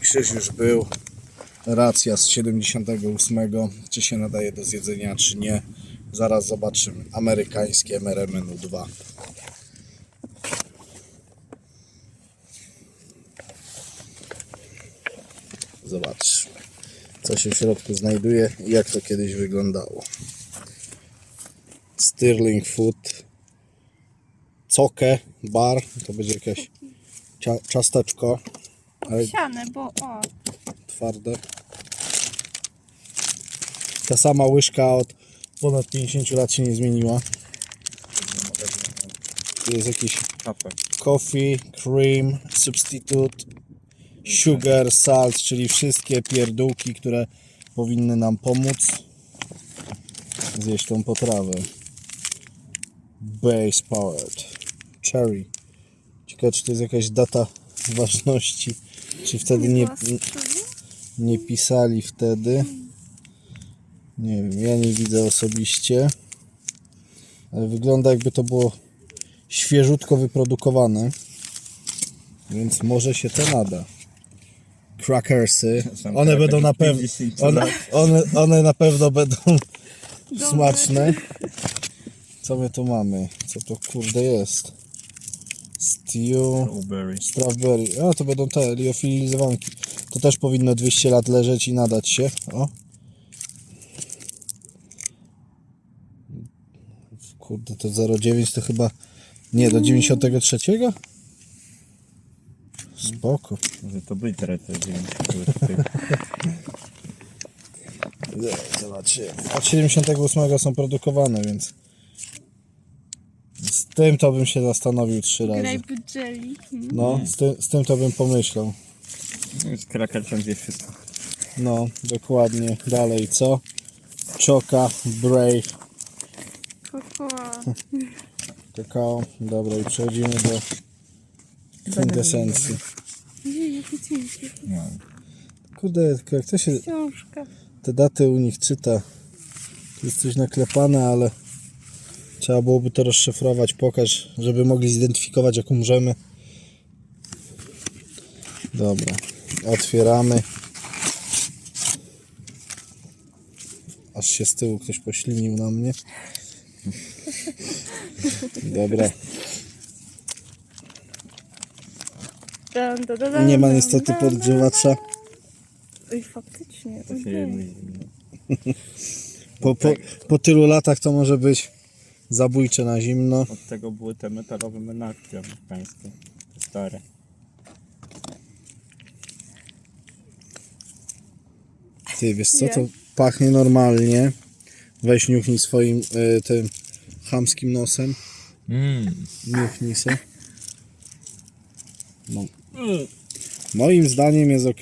krzyż już był. Racja z 78. Czy się nadaje do zjedzenia, czy nie. Zaraz zobaczymy. Amerykańskie MRMN 2. Zobaczmy, co się w środku znajduje i jak to kiedyś wyglądało. Stirling Food, Coke, bar, to będzie jakieś cia ciasteczko, ale Siane, bo o. twarde. Ta sama łyżka od ponad 50 lat się nie zmieniła. Tu jest jakiś Kafę. coffee, cream, substitute, sugar, salt, czyli wszystkie pierdółki, które powinny nam pomóc zjeść tą potrawę. Base powered. Cherry. Ciekawe, czy to jest jakaś data ważności, czy wtedy nie, nie pisali wtedy. Nie wiem, ja nie widzę osobiście. Ale wygląda jakby to było świeżutko wyprodukowane. Więc może się to nada. Crackersy. One będą na pewno. 50 One, one, one na pewno będą smaczne. Co my tu mamy? Co to kurde jest? Stew. Strawberry. Strawberry. A to będą te liofilizowanki. To też powinno 200 lat leżeć i nadać się. O. Kurde, to 0,9 to chyba. Nie, do 93? Spoko. Może to być teraz te 90 Zobaczcie. Od 78 są produkowane, więc. Z tym to bym się zastanowił trzy razy. Grape jelly. No, z tym, z tym to bym pomyślał. Z krakersem wie wszystko. No, dokładnie. Dalej, co? Choka, Brave, Kokoa. kakao. Dobra, i przechodzimy do kwintesencji. Jej, jakie ciężkie. No. Kurde, tylko jak to się Książka. te daty u nich czyta? To jest coś naklepane, ale trzeba byłoby to rozszyfrować, pokaż, żeby mogli zidentyfikować jak umrzemy. Dobra, otwieramy. Aż się z tyłu ktoś poślinił na mnie. Dobra, nie ma niestety podgrzewacza. Oj, faktycznie. Po, po, po tylu latach to może być zabójcze na zimno. Od tego były te metalowe menarki amerykańskie. Te stare. Ty, wiesz co, to pachnie normalnie. Weź niuchnij swoim y, tym chamskim nosem. Mmm. Niuchnij se. No. Moim zdaniem jest ok.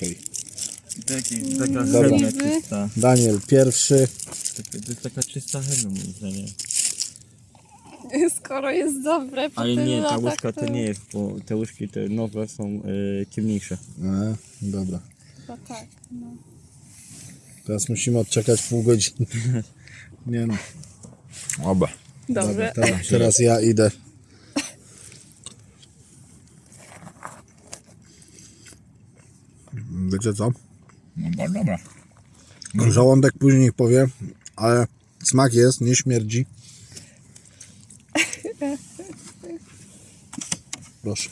Taki, taka Dobra. Daniel pierwszy. Taka, to jest taka czysta chemia moim zdaniem. Skoro jest dobre, po Ale tylu nie, ta latach, łyżka to nie jest, bo te łyżki te nowe są y, ciemniejsze. E, dobra. Chyba tak, no. Teraz musimy odczekać pół godziny. Nie no. Oba. Dobrze. Teraz, teraz ja idę. Wiecie co? No bardzo dobra. Żołądek później powie, ale smak jest, nie śmierdzi. Proszę.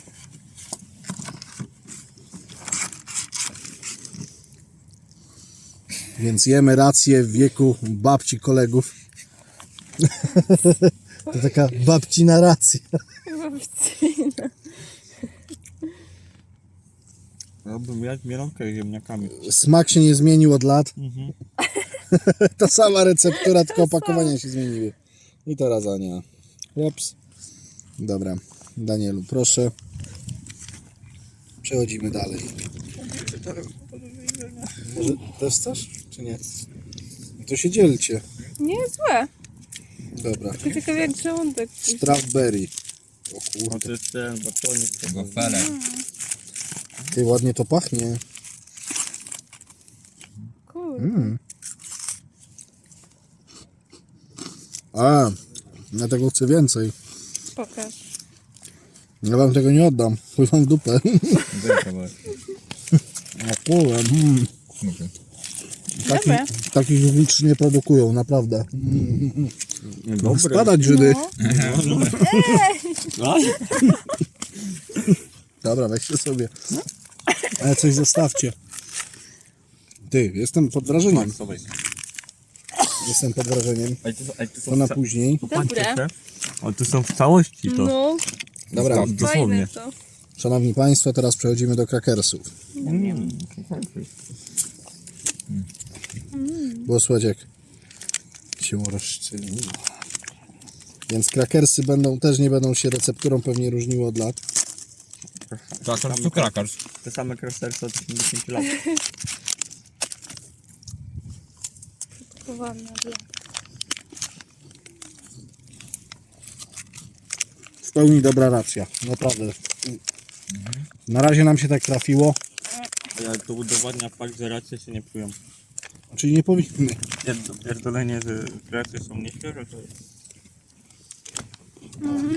Więc jemy rację w wieku babci kolegów. To taka babcina racja. Babcina. Ja bym jadł mielonkę z ziemniakami. Smak się nie zmienił od lat. Ta sama receptura, tylko opakowania się zmieniły. I teraz Ania. Ups. Dobra. Danielu, proszę. Przechodzimy dalej. Może też chcesz, czy nie? To się dzielcie. Nie jest złe. Dobra. Tylko ciekawe jak żołądek. Strawberry. O O, kurde, to jest ten batonik tego. Gofele. ty ładnie to pachnie. Kurde. Mm. A, ja tego chcę więcej. Pokaż. Ja wam tego nie oddam. Wam w dupę. Wielka właśnie. O kurde, mm. Taki, Dobre. takich wicz nie produkują, naprawdę. Mm. Dobre. Spadać Żydy. No. Dobra, weźcie sobie. Ale coś zostawcie. Ty, jestem pod wrażeniem. Sobie. Jestem pod wrażeniem. Ale tu, ale tu są To na później. Dobre. Ale tu są w całości to. No, Dobra, Zostaw. Dosłownie. to. szanowni państwo, teraz przechodzimy do krakersów. Mm. Bo słuchajcie, jak się rozszczelniło. Więc krakersy będą, też nie będą się recepturą pewnie różniły od lat. Krakers to krakers. Te same krasterce od 50 lat. Poważne dla. W pełni dobra racja, naprawdę. Na razie nam się tak trafiło, Ale to udowadnia fakt, że racje się nie psują. czyli nie powinny. Pierd- Pierdolenie, że racje są nieświeże, to jest...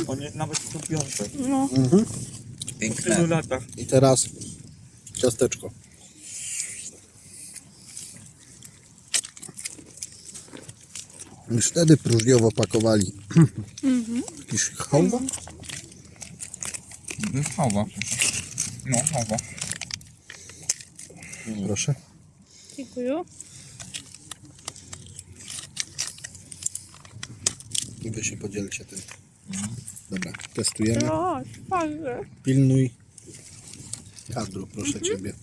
On jest nawet kupiące. No, tylu latach. I teraz ciasteczko. Już wtedy próżniowo pakowali. Jakiś chałwa? To jest hawa. No, hawa. Proszę. dziękuję. I wy się podzielcie tym. Dobra, testujemy. O, fajne. Pilnuj kadru, proszę ciebie.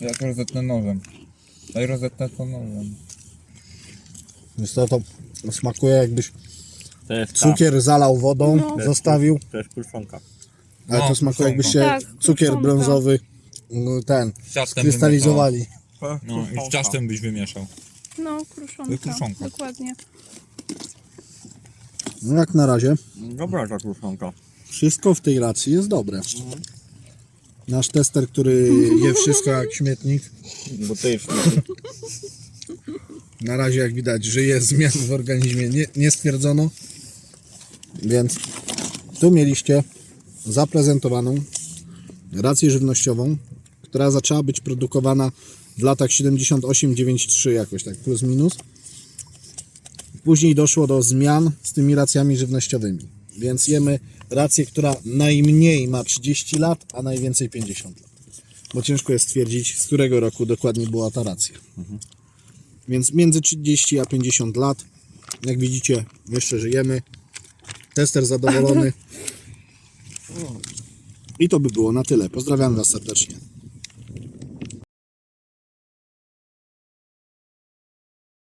Ja to rozetnę nożem. Daj rozetnę to nożem. Więc to, to smakuje jakbyś To jest ta. cukier zalał wodą, No. zostawił, To jest kurczonka. ale No, to smakuje jakbyś się Tak, cukier kruszonka. brązowy no, ten, Z ciastem krystalizowali. No i z ciastem byś wymieszał. No, kruszonka. kruszonka. Dokładnie. No jak na razie Dobra ta kurczonka. wszystko w tej racji jest dobre. Nasz tester, który je wszystko jak śmietnik, Bo to jest na razie jak widać żyje, zmian w organizmie nie, nie stwierdzono. Więc tu mieliście zaprezentowaną rację żywnościową, która zaczęła być produkowana w latach 78-93 jakoś tak plus minus. Później doszło do zmian z tymi racjami żywnościowymi. Więc jemy rację, która najmniej ma 30 lat, a najwięcej 50 lat. Bo ciężko jest stwierdzić, z którego roku dokładnie była ta racja. Więc między 30 a 50 lat. Jak widzicie, jeszcze żyjemy. Tester zadowolony. I to by było na tyle. Pozdrawiam Was serdecznie.